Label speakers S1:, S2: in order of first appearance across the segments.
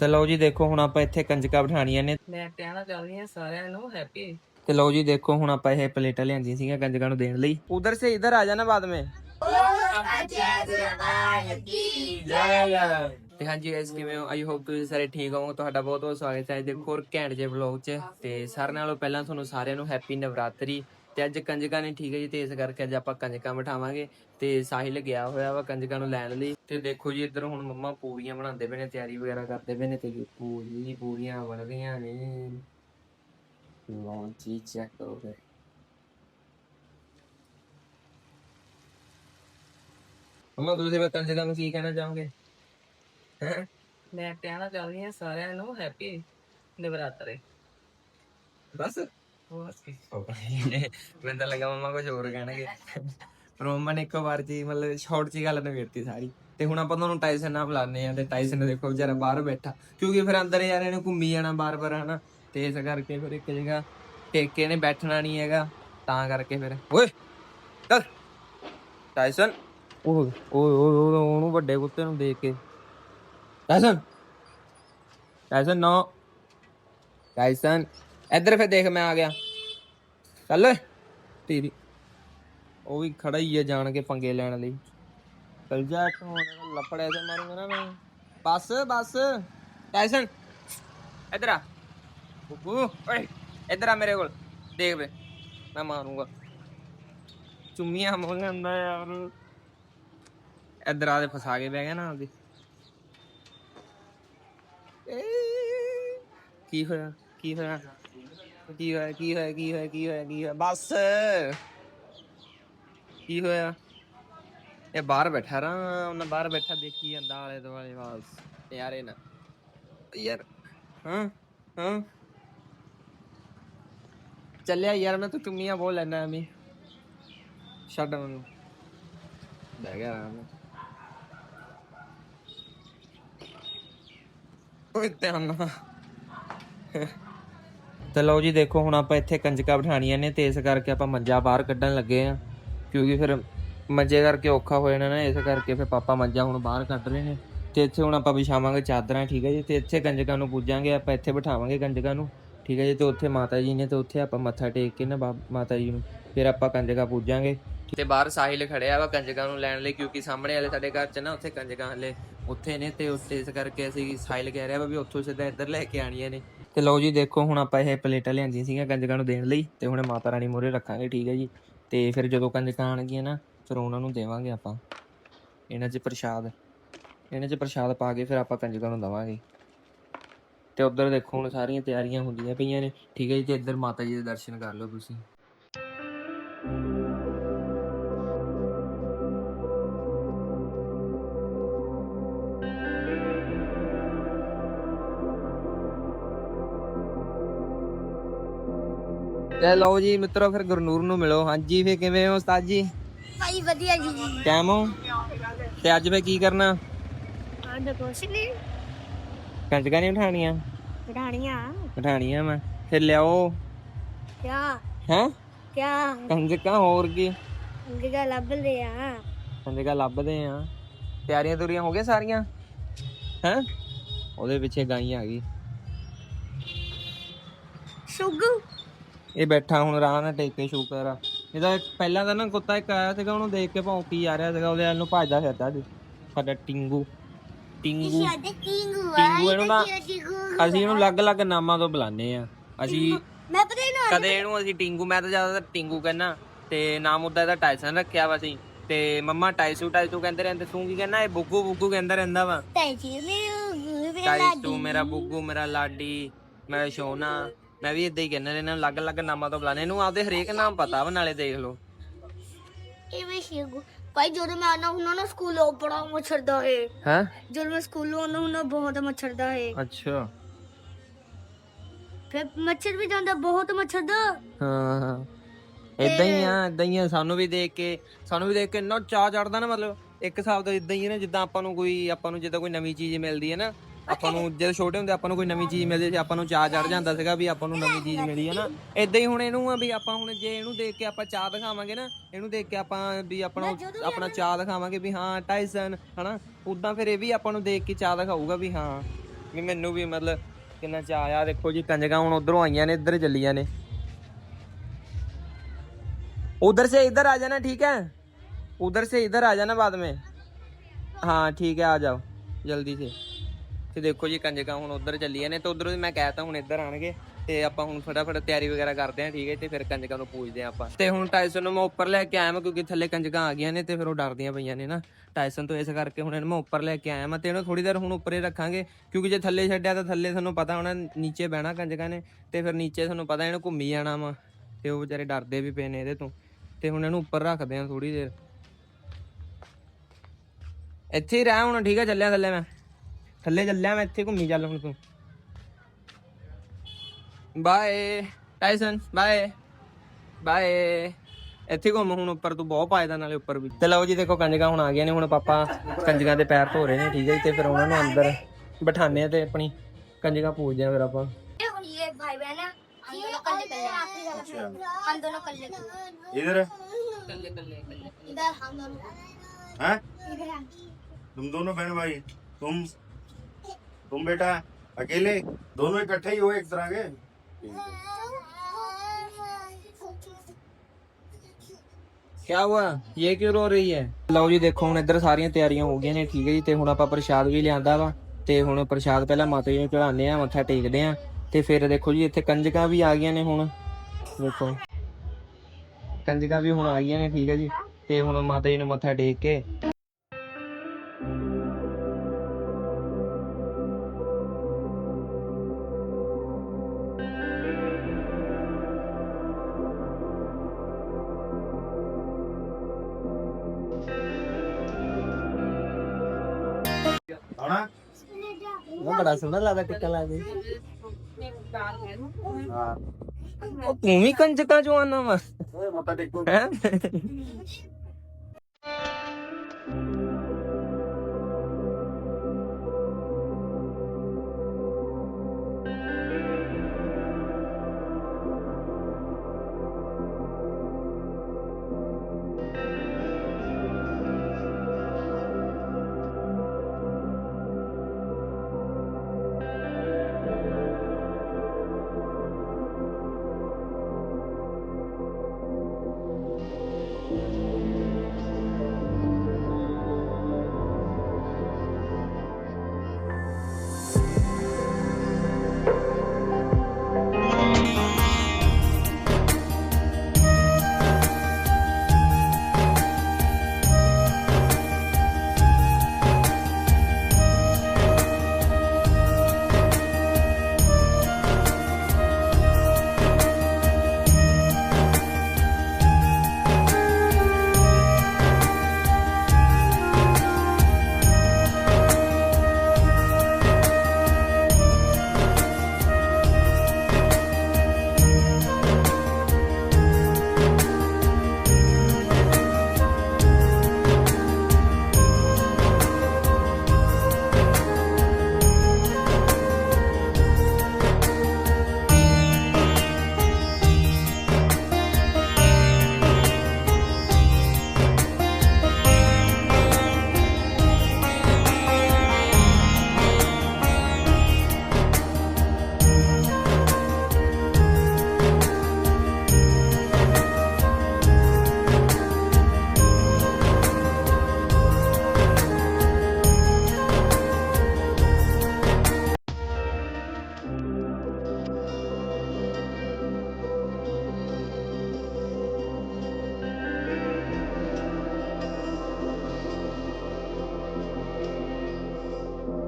S1: ਤੇ ਲਓ ਜੀ ਦੇਖੋ ਹੁਣ ਆਪਾਂ ਇੱਥੇ ਕੰਜਕਾਂ ਬਿਠਾਣੀਆਂ ਨੇ।
S2: ਮੈਂ ਕਹਿਣਾ ਚਾਹੁੰਦੀ ਹਾਂ ਸਾਰਿਆਂ ਨੂੰ ਹੈਪੀ
S1: ਤੇ ਲਓ ਜੀ ਦੇਖੋ ਹੁਣ ਆਪਾਂ ਇਹ ਪਲੇਟਾਂ ਲਿਆਂਦੀਆਂ ਸੀਗੀਆਂ ਕੰਜਕਾਂ ਨੂੰ ਦੇਣ ਲਈ। ਉਧਰ ਸੇ ਇਧਰ ਆ ਜਾਣਾ ਬਾਅਦ ਵਿੱਚ ਤੇ ਹਾਂਜੀ ਗਾਇਸ ਕਿਵੇਂ ਹੋ? ਆਈ ਹੋਪ ਤੁਸੀਂ ਸਾਰੇ ਠੀਕ ਹੋਵੋ ਤੁਹਾਡਾ ਬਹੁਤ ਬਹੁਤ ਸਵਾਗਤ ਹੈ। ਦੇਖੋ ਹੋਰ ਘੈਂਟ ਜੇ ਵਲੌਗ 'ਚ। ਤੇ ਸਾਰਿਆਂ ਨਾਲੋਂ ਪਹਿਲਾਂ ਤੁਹਾਨੂੰ ਸਾਰਿਆਂ ਨੂੰ ਹੈਪੀ ਨਵਰਾਤਰੀ। ਤੇ ਅੱਜ ਕੰਜਕਾਂ ਨੇ ਠੀਕ ਹੈ ਜੀ ਤੇ ਇਸ ਕਰਕੇ ਅੱਜ ਆਪਾਂ ਕੰਜਕਾਂ ਬਿਠਾਵਾਂਗੇ ਤੇ ਸਾਹਿਲ ਗਿਆ ਹੋਇਆ ਵਾ ਕੰਜਕਾਂ ਨੂੰ ਲੈਣ ਲਈ। ਤੇ ਦੇਖੋ ਜੀ ਇੱਧਰ ਹੁਣ ਮੰਮਾ ਪੂਰੀਆਂ ਬਣਾਉਂਦੇ ਪਏ ਨੇ ਤਿਆਰੀ ਵਗੈਰਾ ਕਰਦੇ ਪਏ ਨੇ ਤੇ ਪੂਰੀ ਪੂਰੀਆਂ ਬਣ ਰਹੀਆਂ ਨੇ। ਲੌਂਚ ਚੈੱਕ ਕਰੋ ਫਿਰ ਮੰਮਾ ਤੁਸੀਂ ਮੈਂ ਕੰਜਕਾਂ ਨੂੰ ਕੀ ਕਹਿਣਾ ਚਾਹੋਗੇ? ਹੈਂ?
S2: ਮੈਂ ਕਹਿਣਾ ਚਾਹੁੰਦੀ ਹਾਂ ਸਾਰਿਆਂ ਨੂੰ ਹੈਪੀ ਨਵਰਾਤਰੇ।
S1: ਬਸ।
S2: ਬਸ
S1: ਤਾਂ ਲੱਗਾ ਮੰਮਾ ਕੁਝ ਹੋਰ ਕਹਿਣਗੇ ਪਰ ਮੰਮਾ ਨੇ ਇੱਕ ਵਾਰ ਜੀ ਮਤਲਬ ਸ਼ਾਰਟ ਜੀ ਗੱਲ ਨਵੇੜਤੀ ਸਾਰੀ ਤੇ ਹੁਣ ਆਪਾਂ ਤੁਹਾਨੂੰ ਟਾਈਸਨ ਨਾਲ ਬੁਲਾਉਂਦੇ ਆ ਤੇ ਟਾਈਸਨ ਦੇਖੋ ਵਿਚਾਰਾ ਬਾਹਰ ਬੈਠਾ ਕਿਉਂਕਿ ਫਿਰ ਅੰਦਰ ਯਾਰ ਇਹਨੇ ਘੁੰਮੀ ਜਾਣਾ ਬਾਰ-ਬਾਰ ਹਨਾ ਤੇ ਇਸ ਕਰਕੇ ਫਿਰ ਇੱਕ ਜਗ੍ਹਾ ਟੇਕੇ ਨੇ ਬੈਠਣਾ ਨਹੀਂ ਹੈਗਾ ਤਾਂ ਕਰਕੇ ਫਿਰ ਓਏ ਚੱਲ ਟਾਈਸਨ ਓਏ ਓਏ ਓਏ ਓਏ, ਉਹਨੂੰ ਵੱਡੇ ਕੁੱਤੇ ਨੂੰ ਦੇਖ ਕੇ ਟਾਈਸਨ ਟਾਈਸਨ ਨੋ ਟਾਈਸਨ ਇੱਧਰ ਫਿਰ ਦੇਖ ਮੈਂ ਆ ਗਿਆ ਚੱਲ। ਤੇਰੀ। ਉਹ ਵੀ ਖੜਾ ਹੀ ਹੈ ਜਾਣ ਕੇ ਪੰਗੇ ਲੈਣ ਲਈ। ਚੱਲ ਜਾ ਤੂੰ ਹੁਣ ਤੇ ਮਾਰੂੰਗਾ ਨਾ ਮੈਂ। ਬਸ ਬਸ। ਟਾਈਸਨ, ਇੱਧਰ ਆ। ਬੁੱਬੂ ਓਏ, ਇੱਧਰ ਆ ਮੇਰੇ ਕੋਲ। ਦੇਖ ਵੇ, ਮੈਂ ਮਾਰੂੰਗਾ। ਚੁੰਮੀਆਂ ਮੰਗਦਾ ਯਾਰ। ਇੱਧਰ ਆ ਦੇ ਫਸਾ ਕੇ ਬਹਿ ਗਿਆ ਨਾ ਉਹਦੇ ਕੀ ਹੋਇਆ? ਕੀ ਹੋਇਆ? ਕੀ ਹੋਇਆ ਕੀ ਹੋਇਆ ਕੀ ਹੋਇਆ ਕੀ ਹੋਇਆ ਕੀ ਹੋਇਆ? ਬਸ। ਕੀ ਹੋਇਆ? ਇਹ ਬਾਹਰ ਬੈਠਾ ਰਾਂ ਉਹਨਾਂ ਬਾਹਰ ਬੈਠਾ ਦੇਖੀ ਜਾਂਦਾ ਆਲੇ ਦੁਆਲੇ, ਬਸ। ਯਾਰੇ ਨਾ। ਯਾਰ, ਹਾਂ ਹਾਂ। ਚੱਲਿਆ ਯਾਰ, ਮੈਂ ਤੂੰ ਚੁੰਮੀਆਂ ਬੋਲ ਲੈਣਾ ਐਵੇਂ। ਛੱਡ ਮੈਨੂੰ। ਬਹਿ ਗਿਆ ਆਰਾਮ ਓਏ ਧਿਆਨ ਨਾਲ। ਤੇ ਲਓ ਜੀ, ਦੇਖੋ ਹੁਣ ਆਪਾਂ ਇੱਥੇ ਕੰਜਕਾਂ ਬਿਠਾਣੀਆਂ ਨੇ ਤੇ ਇਸ ਕਰਕੇ ਆਪਾਂ ਮੰਜਾ ਬਾਹਰ ਕੱਢਣ ਲੱਗੇ ਆ ਕਿਉਂਕਿ ਫਿਰ ਮੰਜੇ ਕਰਕੇ ਔਖਾ ਹੋ ਜਾਣਾ ਨਾ, ਇਸ ਕਰਕੇ ਫਿਰ ਪਾਪਾ ਮੰਜਾ ਹੁਣ ਬਾਹਰ ਕੱਢ ਰਹੇ ਨੇ। ਤੇ ਇੱਥੇ ਹੁਣ ਆਪਾਂ ਵਿਛਾਵਾਂਗੇ ਚਾਦਰਾਂ, ਠੀਕ ਹੈ ਜੀ, ਤੇ ਇੱਥੇ ਕੰਜਕਾਂ ਨੂੰ ਪੂਜਾਂਗੇ, ਆਪਾਂ ਇੱਥੇ ਬਿਠਾਵਾਂਗੇ ਕੰਜਕਾਂ ਨੂੰ, ਠੀਕ ਹੈ ਜੀ, ਤੇ ਉੱਥੇ ਮਾਤਾ ਜੀ ਨੇ ਤੇ ਉੱਥੇ ਆਪਾਂ ਮੱਥਾ ਟੇਕ ਕੇ ਨਾ ਬਾ- ਮਾਤਾ ਜੀ ਨੂੰ, ਫਿਰ ਆਪਾਂ ਕੰਜਕਾਂ ਪੂਜਾਂਗੇ। ਤੇ ਬਾਹਰ ਸਾਹਿਲ ਖੜਿਆ ਵਾ ਕੰਜਕਾਂ ਨੂੰ ਲੈਣ ਲਈ, ਕਿਉਂਕਿ ਸਾਹਮਣੇ ਵਾਲੇ ਸਾਡੇ ਘਰ 'ਚ ਨਾ ਉੱਥੇ ਕੰਜਕਾਂ ਹਲੇ ਉੱਥੇ ਨੇ, ਤੇ ਉੱਥੇ ਇਸ ਕਰਕੇ ਅਸੀਂ ਸਾਹਿਲ ਕਹਿ ਰਿਹਾ ਵਾ ਵੀ ਉੱਥੋਂ ਸਿੱਧਾ ਇੱਧਰ ਲੈ ਕੇ ਆਣੀਆਂ ਨੇ। ਤੇ ਲਓ ਜੀ, ਦੇਖੋ ਹੁਣ ਆਪਾਂ ਇਹ ਪਲੇਟਾਂ ਲਿਆਂਦੀਆਂ ਸੀਗੀਆਂ ਕੰਜਕਾਂ ਨੂੰ ਦੇਣ ਲਈ ਤੇ ਹੁਣ ਮਾਤਾ ਰਾਣੀ ਮੂਹਰੇ ਰੱਖਾਂਗੇ, ਠੀਕ ਹੈ ਜੀ। ਤੇ ਫਿਰ ਜਦੋਂ ਕੰਜਕਾਂ ਆਣਗੀਆਂ ਨਾ, ਫਿਰ ਉਹਨਾਂ ਨੂੰ ਦੇਵਾਂਗੇ ਆਪਾਂ। ਇਹਨਾਂ 'ਚ ਪ੍ਰਸ਼ਾਦ। ਇਹਨਾਂ 'ਚ ਪ੍ਰਸ਼ਾਦ ਪਾ ਕੇ ਫਿਰ ਆਪਾਂ ਕੰਜਕਾਂ ਨੂੰ ਦਵਾਂਗੇ। ਤੇ ਉੱਧਰ ਦੇਖੋ ਹੁਣ ਸਾਰੀਆਂ ਤਿਆਰੀਆਂ ਹੁੰਦੀਆਂ ਪਈਆਂ ਨੇ, ਠੀਕ ਹੈ ਜੀ, ਤੇ ਇੱਧਰ ਮਾਤਾ ਜੀ ਦੇ ਦਰਸ਼ਨ ਕਰ ਲਓ ਤੁਸੀਂ। ਤੇ ਲਓ ਜੀ ਮਿੱਤਰੋ ਫਿਰ ਗੁਰਨੂਰ ਨੂੰ ਮਿਲੋ। ਹਾਂਜੀ ਫੇ ਕਿਵੇਂ ਹੋ ਉਸਤਾਦ ਜੀ?
S3: ਭਾਈ ਵਧੀਆ ਜੀ। ਜੀ
S1: ਕਾਇਮ ਹੋ? ਤੇ ਅੱਜ ਫੇ ਕੀ ਕਰਨਾ?
S3: ਆਂਦਾ ਕੁਛ ਨਹੀਂ
S1: ਕੰਜਕਾਂ ਨਹੀਂ ਉਠਾਣੀਆਂ
S3: ਰਾਣੀਆਂ
S1: ਉਠਾਣੀਆਂ ਮੈਂ ਫਿਰ ਲਿਆਓ।
S3: ਕਿਆ?
S1: ਹੈ?
S3: ਕਿਆ?
S1: ਕੰਜਕਾਂ ਹੋਰ ਕੀ?
S3: ਅੰਗਿਆ ਲੱਭ ਲਿਆ
S1: ਕੰਜਕਾਂ ਲੱਭਦੇ ਆ। ਤਿਆਰੀਆਂ ਤੁਰੀਆਂ ਹੋ ਗਈਆਂ ਸਾਰੀਆਂ? ਹੈ? ਉਹਦੇ ਪਿੱਛੇ ਗਾਈ ਆ ਗਈ।
S3: ਸੁਗੂ।
S1: ਇਹ ਬੈਠਾ ਹੁਣ ਰਾਹ ਨਾਲ ਟੇਕ ਕੇ ਸ਼ੂਕਰ ਆ ਇਹਦਾ ਪਹਿਲਾਂ ਤਾਂ ਨਾ ਕੁੱਤਾ ਇੱਕ ਆਇਆ ਸੀਗਾ ਉਹਨੂੰ ਦੇਖ ਕੇ ਭੌਂਕੀ ਆ ਰਿਹਾ ਸੀਗਾ ਉਹਦੇ ਵੱਲ ਨੂੰ ਭੱਜਦਾ ਫਿਰਦਾ ਸੀ। ਸਾਡਾ ਟਿੰਗੂ। ਟਿੰਗੂ। ਟਿੰਗੂ ਇਹਨੂੰ ਨਾ ਅਸੀਂ ਇਹਨੂੰ ਅਲੱਗ-ਅਲੱਗ ਨਾਮਾਂ ਤੋਂ ਬੁਲਾਉਂਦੇ ਆ ਅਸੀਂ
S3: ਮੈਂ ਪਤਾ ਹੀ ਨਾ
S1: ਕਦੇ ਇਹਨੂੰ ਅਸੀਂ ਟਿੰਗੂ ਮੈਂ ਤਾਂ ਜ਼ਿਆਦਾਤਰ ਟਿੰਗੂ ਕਹਿੰਦਾ। ਤੇ ਨਾਮ ਉਹਦਾ ਇਹਦਾ ਟਾਈਸਨ ਰੱਖਿਆ ਵਾ ਅਸੀਂ। ਤੇ ਮੰਮਾ ਟਾਈਸੂ ਟਾਈਸੂ ਕਹਿੰਦੇ ਰਹਿੰਦੇ। ਤੂੰ ਕੀ ਕਹਿੰਦਾ? ਇਹ ਬੁੱਗੂ ਬੁੱਗੂ ਕਹਿੰਦਾ ਰਹਿੰਦਾ ਵਾ। ਟਾਈਸੂ ਮੇਰਾ ਬੁੱਗੂ ਮੇਰਾ ਲਾਡੀ ਮੇਰਾ ਸ਼ੋਨਾ। ਮੈਂ ਵੀ ਇਦਾਂ ਹੀ ਕਹਿੰਦਾ ਇਹਨਾਂ ਨੂੰ ਅਲੱਗ-ਅਲੱਗ ਨਾਮਾਂ ਤੋਂ ਬੁਲਾਉਂਦੇ ਇਹਨੂੰ ਆਪਦੇ ਹਰੇਕ ਨਾਮ ਪਤਾ ਵਾ ਨਾਲੇ ਦੇਖ ਲਓ।
S3: ਇਹ ਵੀ ਸ਼ਿਗੂ ਭਾਈ ਜਦੋਂ ਮੈਂ ਆਣਾ ਹੁੰਦਾ ਨਾ ਸਕੂਲੋਂ ਬੜਾ ਮੱਛਰਦਾ ਹੈ
S1: ਹੈ?
S3: ਜਦੋਂ ਮੈਂ ਸਕੂਲੋਂ ਆਣਾ ਹੁੰਦਾ ਬਹੁਤ ਮੱਛਰਦਾ ਹੈ
S1: ਅੱਛਾ।
S3: ਫਿਰ ਮੱਛਰ ਵੀ ਜਾਂਦਾ ਬਹੁਤ ਮੱਛਰਦਾ।
S1: ਹਾਂ ਹਾਂ। ਇਦਾਂ ਹੀ ਆ ਇਦਾਂ ਹੀ ਆ। ਸਾਨੂੰ ਵੀ ਦੇਖ ਕੇ ਸਾਨੂੰ ਵੀ ਦੇਖ ਕੇ ਇੰਨਾ ਚਾਹ ਚੜਦਾ ਨਾ ਮਤਲਬ ਇੱਕ ਹਿਸਾਬ ਦਾ ਇਦਾਂ ਹੀ ਹੈ ਨਾ ਜਿੱਦਾਂ ਆਪਾਂ ਨੂੰ ਕੋਈ ਆਪਾਂ ਨੂੰ ਜਿੱਦਾਂ ਕੋਈ ਨਵੀਂ ਚੀਜ਼ ਮਿਲਦੀ ਹੈ ਨਾ ਆਪਾਂ ਨੂੰ ਜਦੋਂ ਛੋਟੇ ਹੁੰਦੇ ਆਪਾਂ ਨੂੰ ਕੋਈ ਨਵੀਂ ਚੀਜ਼ ਮਿਲਦੀ ਸੀ ਆਪਾਂ ਨੂੰ ਚਾਹ ਚੜ ਜਾਂਦਾ ਸੀਗਾ ਵੀ ਆਪਾਂ ਨੂੰ ਨਵੀਂ ਚੀਜ਼ ਮਿਲੀ ਹੈ ਨਾ ਇਦਾਂ ਹੀ ਹੁਣ ਇਹਨੂੰ ਆ ਵੀ ਆਪਾਂ ਹੁਣ ਜੇ ਇਹਨੂੰ ਦੇਖ ਕੇ ਆਪਾਂ ਚਾਹ ਦਿਖਾਵਾਂਗੇ ਨਾ ਇਹਨੂੰ ਦੇਖ ਕੇ ਆਪਾਂ ਵੀ ਆਪਣਾ ਆਪਣਾ ਚਾਹ ਦਿਖਾਵਾਂਗੇ ਵੀ ਹਾਂ ਟਾਈਸਨ ਹਨਾ ਉਦਾਂ ਫਿਰ ਇਹ ਵੀ ਆਪਾਂ ਨੂੰ ਦੇਖ ਕੇ ਚਾਹ ਦਿਖਾਊਗਾ ਵੀ ਹਾਂ ਵੀ ਮੈਨੂੰ ਵੀ ਮਤਲਬ ਕਿੰਨਾ ਚਾਅ ਆਇਆ ਦੇਖੋ ਜੀ ਕੰਜਕਾਂ ਹੁਣ ਉਧਰੋਂ ਆਈਆਂ ਨੇ ਇੱਧਰ ਚੱਲੀਆਂ ਨੇ उधर से इधर आ जाना ठीक है उधर से इधर आ जाना बाद में हाँ ठीक है आ जाओ जल्दी से ਤੇ ਦੇਖੋ ਜੀ ਕੰਜਕਾਂ ਹੁਣ ਉਧਰ ਚੱਲੀਆਂ ਨੇ ਤੇ ਉਧਰੋਂ ਦੀ ਮੈਂ ਕਹਿਤਾ ਹੁਣ ਇੱਧਰ ਆਣਗੇ ਤੇ ਆਪਾਂ ਹੁਣ ਫਟਾਫਟ ਤਿਆਰੀ ਵਗੈਰਾ ਕਰਦੇ ਆਂ ਠੀਕ ਹੈ ਤੇ ਫਿਰ ਕੰਜਕਾਂ ਨੂੰ ਪੂਜਦੇ ਆਂ ਆਪਾਂ। ਤੇ ਹੁਣ ਟਾਈਸਨ ਨੂੰ ਮੈਂ ਉੱਪਰ ਲੈ ਕੇ ਆਇਆ ਮੈਂ ਕਿਉਂਕਿ ਥੱਲੇ ਕੰਜਕਾਂ ਆ ਗਈਆਂ ਨੇ ਤੇ ਫਿਰ ਉਹ ਡਰਦੀਆਂ ਪਈਆਂ ਨੇ ਨਾ। ਟਾਈਸਨ ਤੋਂ ਇਸ ਕਰਕੇ ਹੁਣ ਇਹਨੂੰ ਮੈਂ ਉੱਪਰ ਲੈ ਕੇ ਆਇਆ ਮੈਂ ਤੇ ਇਹਨੂੰ ਥੋੜੀ ਦੇਰ ਹੁਣ ਉੱਪਰੇ ਰੱਖਾਂਗੇ ਕਿਉਂਕਿ ਜੇ ਥੱਲੇ ਛੱਡਿਆ ਤਾਂ ਥੱਲੇ ਤੁਹਾਨੂੰ ਪਤਾ ਹੋਣਾ ਨੀਚੇ ਬਹਿਣਾ ਕੰਜਕਾਂ ਨੇ ਤੇ ਫਿਰ ਨੀਚੇ ਤੁਹਾਨੂੰ ਪਤਾ ਇਹਨੂੰ ਘੁੰਮੀ ਜਾਣਾ ਵਾ ਤੇ ਉਹ ਵਿਚਾਰੇ ਡਰਦੇ ਵੀ ਪਏ ਨੇ ਇਹਦੇ ਤੋਂ। ਤੇ ਹੁਣ ਇਹਨੂੰ ਉੱਪਰ ਰੱਖਦੇ ਆਂ ਥੋੜੀ ਦੇਰ। ਇੱਥੇ ਹੀ ਰਹਿ ਹੁਣ, ਠੀਕ ਹੈ, ਚੱਲਿਆ ਥੱਲੇ ਮੈਂ। ਥੱਲੇ ਚੱਲਿਆ ਮੈਂ ਇੱਥੇ ਘੁੰਮੀ ਚੱਲ ਹੁਣ ਤੂੰ ਬਾਏ ਟਾਈਸਨ ਬਾਏ ਬਾਏ ਇੱਥੇ ਘੁੰਮ ਹੁਣ ਉੱਪਰ ਤੂੰ ਬਹੁਤ ਪਾਇਦਾ ਨਾਲੇ ਉੱਪਰ ਵੀ ਤੇ ਲਓ ਜੀ ਦੇਖੋ ਕੰਜਕਾਂ ਹੁਣ ਆ ਗਈਆਂ ਨੇ ਹੁਣ ਪਾਪਾ ਕੰਜਕਾਂ ਦੇ ਪੈਰ ਧੋ ਰਹੇ ਨੇ ਠੀਕ ਹੈ ਜੀ ਤੇ ਫਿਰ ਉਹਨਾਂ ਨੂੰ ਅੰਦਰ ਬਿਠਾਣੇ ਆ ਤੇ ਆਪਣੀ ਕੰਜਕਾਂ ਪੂਜਦੇ ਆ ਫਿਰ ਆਪਾਂ
S3: और ये भाई बहन है हम दोनों कल निकल हम दोनों कल निकल
S4: इधर
S2: ਕੱਲੇ ਕੱਲੇ ਕੱਲੇ
S3: इधर हम दोनों
S4: है
S3: इधर हम
S4: तुम दोनों बहन भाई तुम तुम बेटा अकेले दोनों इकट्ठे ही हो एक तरह के
S1: ਕਿਆ ਹੁਆ ਇਹ ਕਿਉਂ ਰੋ ਰਹੀ ਹੈ ਲਓ ਜੀ ਦੇਖੋ ਹੁਣ ਇੱਧਰ ਸਾਰੀਆਂ ਤਿਆਰੀਆਂ ਹੋ ਗਈਆਂ ਨੇ ਠੀਕ ਹੈ ਜੀ ਤੇ ਹੁਣ ਆਪਾਂ ਪ੍ਰਸ਼ਾਦ ਵੀ ਲਿਆਂਦਾ ਵਾ ਤੇ ਹੁਣ ਪ੍ਰਸ਼ਾਦ ਪਹਿਲਾਂ ਮਾਤਾ ਜੀ ਨੂੰ ਚੜਾਉਂਦੇ ਆ ਮੱਥਾ ਟੇਕਦੇ ਆ ਤੇ ਫਿਰ ਦੇਖੋ ਜੀ ਇੱਥੇ ਕੰਜਕਾਂ ਵੀ ਆ ਗਈਆਂ ਨੇ ਹੁਣ ਦੇਖੋ ਕੰਜਕਾਂ ਵੀ ਹੁਣ ਆ ਗਈਆਂ ਨੇ ਠੀਕ ਹੈ ਜੀ ਤੇ ਹੁਣ ਮਾਤਾ ਜੀ ਨੂੰ ਮੱਥਾ ਟੇਕ ਕੇ
S4: ਹਣਾ
S1: ਉਹ ਬੜਾ ਸੋਹਣਾ ਲੱਗਦਾ ਟਿੱਕਾ ਲਾ ਦੇ
S4: ਹਾਂ।
S1: ਉਹ ਤੂੰ ਵੀ ਕੰਜਕਾਂ ਜਵਾਨਾ ਵਾ।
S4: ਓਏ ਮਤਾ ਟਿੱਕੂ।
S1: ਹੈ?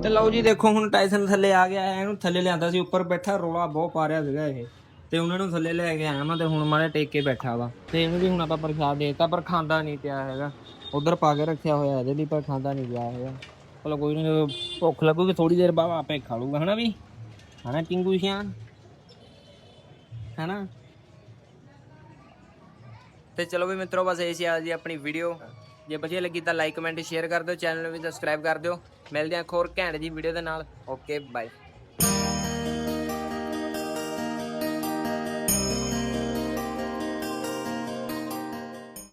S1: ਤੇ ਲਓ ਜੀ, ਦੇਖੋ ਹੁਣ ਟਾਈਸਨ ਥੱਲੇ ਆ ਗਿਆ, ਇਹਨੂੰ ਥੱਲੇ ਲਿਆਂਦਾ ਸੀ, ਉੱਪਰ ਬੈਠਾ, ਰੋਲਾ ਬਹੁਤ ਪਾ ਰਿਹਾ ਸੀਗਾ ਇਹ। ਤੇ ਉਹਨਾਂ ਨੂੰ ਥੱਲੇ ਲੈ ਕੇ ਆਇਆ ਮੈਂ ਤੇ ਹੁਣ ਮਾਰੇ ਟੇਕ ਕੇ ਬੈਠਾ ਵਾ। ਤੇ ਇਹਨੂੰ ਵੀ ਹੁਣ ਆਪਾਂ ਪ੍ਰਸ਼ਾਦ ਦੇਤਾ, ਪਰ ਖਾਂਦਾ ਨਹੀਂ ਪਿਆ ਹੈਗਾ। ਉਧਰ ਪਾ ਕੇ ਰੱਖਿਆ ਹੋਇਆ ਇਹਦੇ ਲਈ, ਪਰ ਖਾਂਦਾ ਨਹੀਂ ਪਿਆ ਹੈਗਾ। ਚਲੋ ਕੋਈ ਨਹੀਂ ਭੁੱਖ ਲੱਗੂਗੀ ਥੋੜੀ ਦੇਰ ਬਾਅਦ ਆਪੇ ਖਾ ਲੂਗਾ ਹਨਾ ਵੀ? ਹਨਾ ਟਿੰਗੂ ਸ਼ਿਆਨ ਹਨਾ? ਤੇ ਚਲੋ ਵੀ ਮਿੱਤਰੋ, ਬਸ ਇਹ ਸੀ ਅੱਜ ਦੀ ਆਪਣੀ ਵੀਡੀਓ ਜੇ ਵਧੀਆ ਲੱਗੀ ਤਾਂ ਲਾਈਕ ਕਮੈਂਟ ਸ਼ੇਅਰ ਕਰ ਦਿਓ ਚੈਨਲ ਨੂੰ ਵੀ ਸਬਸਕ੍ਰਾਈਬ ਕਰ ਦਿਓ। ਮਿਲਦੇ ਹਾਂ ਇੱਕ ਘੈਂਟ ਦੀ ਵੀਡੀਓ ਦੇ ਨਾਲ। Okay bye